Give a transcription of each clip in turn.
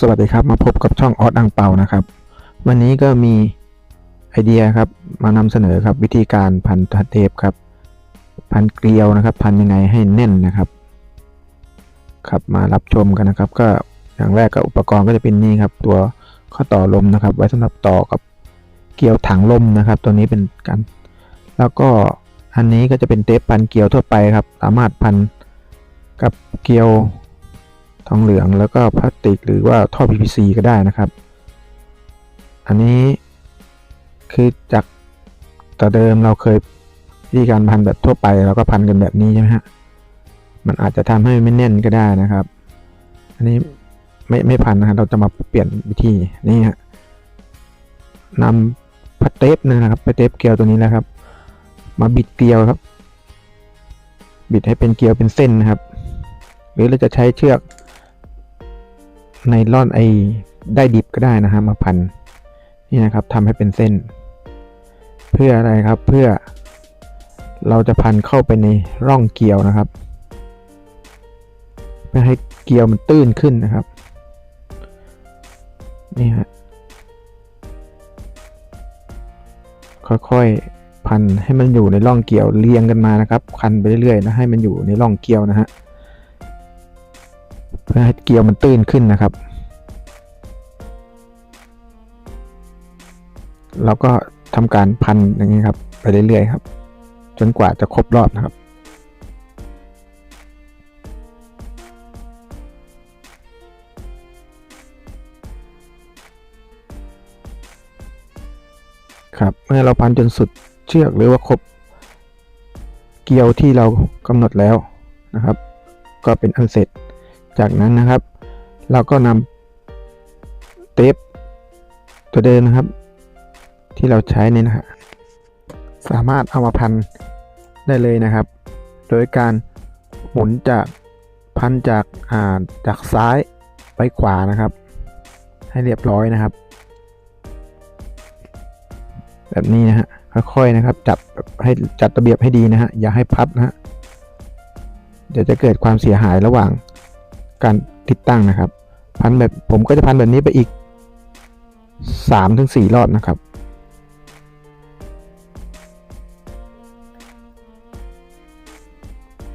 สวัสดีครับมาพบกับช่องออสอังเปานะครับ วันนี้ก็มีไอเดียครับมานำเสนอครับวิธีการพันเทปครับ พันเกลียวนะครับ พันยังไงให้แน่นนะครับครับมารับชมกันนะครับ ก็อย่างแรกก็อุปกรณ์ก็จะเป็นนี่ครับ ตัวข้อต่อลมนะครับ ไว้สำหรับต่อกับเกลียวถังลมนะครับ ตัวนี้เป็นการแล้วก็อันนี้ก็จะเป็นเทปพันเกลียวทั่วไปครับ สามารถพันกับเกลียว ทองเหลืองแล้วก็พลาสติกหรือว่าท่อ PVC ก็ได้นะครับ อันนี้คือจากแต่เดิมเราเคยวิธีการพันแบบทั่วไปเราก็พันกันแบบนี้ใช่ไหมฮะมันอาจจะทำให้ไม่แน่นก็ได้นะครับ อันนี้ไม่ไม่พันนะครับเราจะมาเปลี่ยนวิธีนี่ฮะนำพัดเทปนะครับไปเทปเกลียวตัวนี้แล้วครับ มาบิดเกลียวครับ บิดให้เป็นเกลียวเป็นเส้นนะครับ หรือเราจะใช้เชือก ในล่อนไอได้ดิบก็ได้นะฮะมาพันนี่นะครับทำให้เป็นเส้น เพื่ออะไรครับเพื่อเราจะพันเข้าไปในร่องเกลียวนะครับเพื่อให้เกลียวมันตื้นขึ้นนะครับนี่ฮะค่อยๆพันให้มันอยู่ในร่องเกลียวเรียงกันมานะครับพันไปเรื่อยๆนะให้มันอยู่ในร่องเกลียวนะฮะ พื่อให้เกลียวมันตื้นขึ้นนะครับ แล้วก็ทำการพันอย่างนี้ครับ ไปเรื่อยๆครับ จนกว่าจะครบรอบนะครับครับเมื่อเราพันจนสุดเชือกหรือว่าครบเกลียวที่เรากำหนดแล้วนะครับ ก็เป็นอันเสร็จ จากนั้นนะครับ เราก็นำเทปตัวเดิมนะครับ ที่เราใช้เนี่ยนะฮะสามารถเอามาพันได้เลยนะครับ โดยการหมุนจากพันจากอ่าจากซ้ายไปขวานะครับ ให้เรียบร้อยนะครับ แบบนี้นะฮะค่อยๆนะครับ จับให้จัดระเบียบให้ดีนะฮะอย่าให้พับนะฮะเดี๋ยวจะเกิดความเสียหายระหว่าง การติดตั้งนะครับ พันแบบผมก็จะพันแบบนี้ไปอีก3-4ถึงรอบนะครับ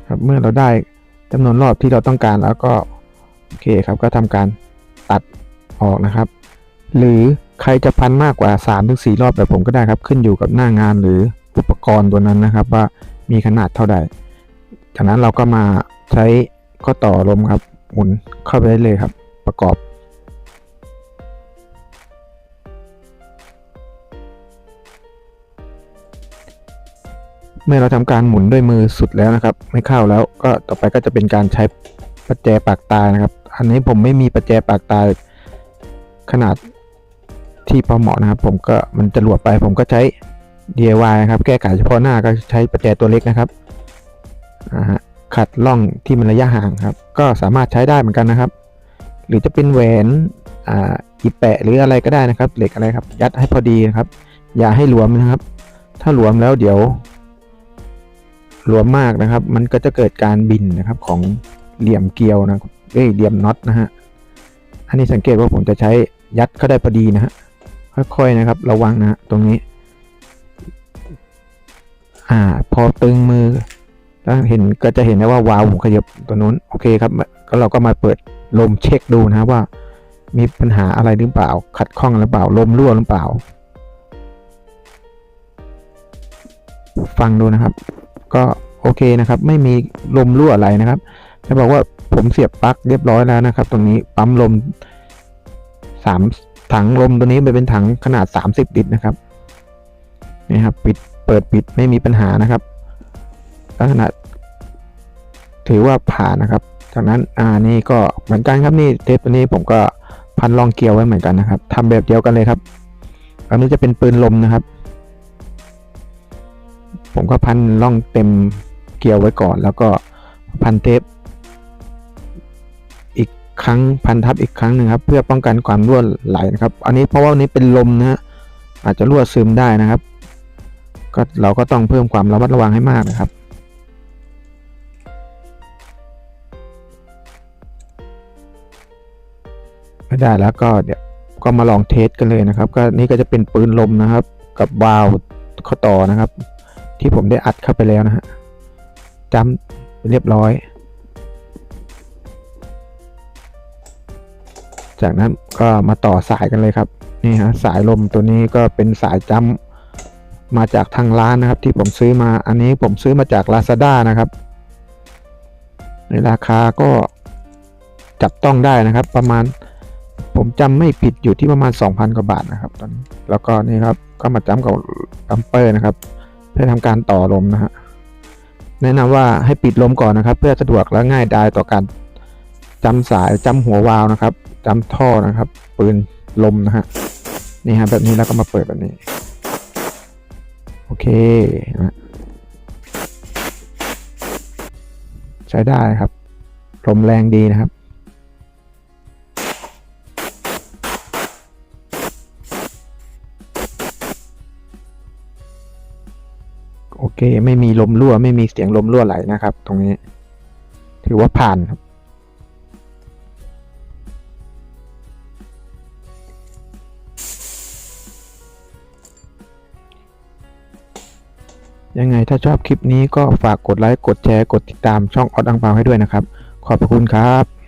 ครับเมื่อเราได้จำนวนรอบที่เราต้องการแล้วก็โอเคครับก็ทำการตัดออกนะครับ หรือใครจะพันมากกว่า 3-4ถึงรอบแบบผมก็ได้ครับ ขึ้นอยู่กับหน้างานหรืออุปกรณ์ตัวนั้นนะครับ ว่ามีขนาดเท่าใด จากนั้นเราก็มาใช้ข้อต่อลมครับ หมุนเข้าไปได้เลยครับ ประกอบ เมื่อเราทำการหมุนด้วยมือสุดแล้วนะครับ ไม่เข้าแล้วก็ต่อไปก็จะเป็นการใช้ประแจปากตานะครับ อันนี้ผมไม่มีประแจปากตาขนาดที่พอเหมาะนะครับ ผมก็มันจะหลวดไปผมก็ใช้ DIY นะครับ แก้ไขเฉพาะหน้าก็ใช้ประแจตัวเล็กนะครับอ่าฮะ ขัดล่องที่มันระยะห่างครับ ก็สามารถใช้ได้เหมือนกันนะครับ หรือจะเป็นแหวนอ่าอีแปะหรืออะไรก็ได้นะครับ เหล็กอะไรครับ ยัดให้พอดีนะครับ อย่าให้หลวมนะครับ ถ้าหลวมแล้วเดี๋ยว หลวมมากนะครับ มันก็จะเกิดการบินนะครับของเหลี่ยมเกลียวนะเอ้ยเหลี่ยมน็อตนะฮะอันนี้สังเกตว่าผมจะใช้ยัดเข้าได้พอดีนะฮะค่อยๆนะครับ ระวังนะตรงนี้ อ่า พอตึงมือ เห็นก็จะเห็นได้ว่าวาล์วขยับตัวนู้นโอเคครับก็เราก็มาเปิดลมเช็คดูนะว่า มีปัญหาอะไรหรือเปล่า ขัดข้องหรือเปล่าลมรั่วหรือเปล่า ฟังดูนะครับ ก็โอเคนะครับ ไม่มีลมรั่วอะไรนะครับจะบอกว่าผมเสียบปลั๊กเรียบร้อยแล้วนะครับ ตรงนี้ปั๊มลมสามถังลมตัวนี้ไปเป็นถังขนาด 30 ลิตรนะครับนี่ครับ ปิดเปิดปิดไม่มีปัญหานะครับ ลักษณะถือว่าผ่านนะครับ จากนั้นอ่านี่ก็เหมือนกันครับนี่เทปตัวนี้ผมก็พันรองเกลียวไว้เหมือนกันนะครับทำแบบเดียวกันเลยครับอันนี้จะเป็นปืนลมนะครับ ผมก็พันร่องเต็มเกลียวไว้ก่อน แล้วก็พันเทปอีกครั้งพันทับอีกครั้งหนึ่งครับ เพื่อป้องกันความรั่วไหลนะครับ อันนี้เพราะว่านี้เป็นลมนะฮะอาจจะรั่วซึมได้นะครับ ก็เราก็ต้องเพิ่มความระมัดระวังให้มากนะครับ ไม่ได้แล้วก็เดี๋ยวก็มาลองเทสกันเลยนะครับ ก็นี่ก็จะเป็นปืนลมนะครับ กับวาล์วข้อต่อนะครับ ที่ผมได้อัดเข้าไปแล้วนะฮะจำเรียบร้อย จากนั้นก็มาต่อสายกันเลยครับนี่ฮะสายลมตัวนี้ก็เป็นสายจำมาจากทางร้านนะครับ ที่ผมซื้อมาอันนี้ผมซื้อมาจาก Lazada นะครับ ในราคาก็จับต้องได้นะครับประมาณ ผมจำไม่ผิดอยู่ที่ประมาณ 2,000 กว่าบาทนะครับตอนนี้แล้วก็นี่ครับก็มาจำกับอัมเปอร์นะครับ เพื่อทำการต่อลมนะฮะแนะนำว่าให้ปิดลมก่อนนะครับ เพื่อสะดวกและง่ายดายต่อการจำสายจำหัววาล์วนะครับจำท่อนะครับ ปืนลมนะฮะนี่ฮะแบบนี้แล้วก็มาเปิดแบบนี้ โอเคนะใช้ได้ครับลมแรงดีนะครับ เคไม่มีลมรั่วไม่มีเสียงลมรั่วไหลนะครับ ตรงนี้ ถือว่าผ่านครับ ยังไงถ้าชอบคลิปนี้ก็ฝากกดไลค์ กดแชร์ กดติดตามช่องออดอังเปาให้ด้วยนะครับ ขอบคุณครับ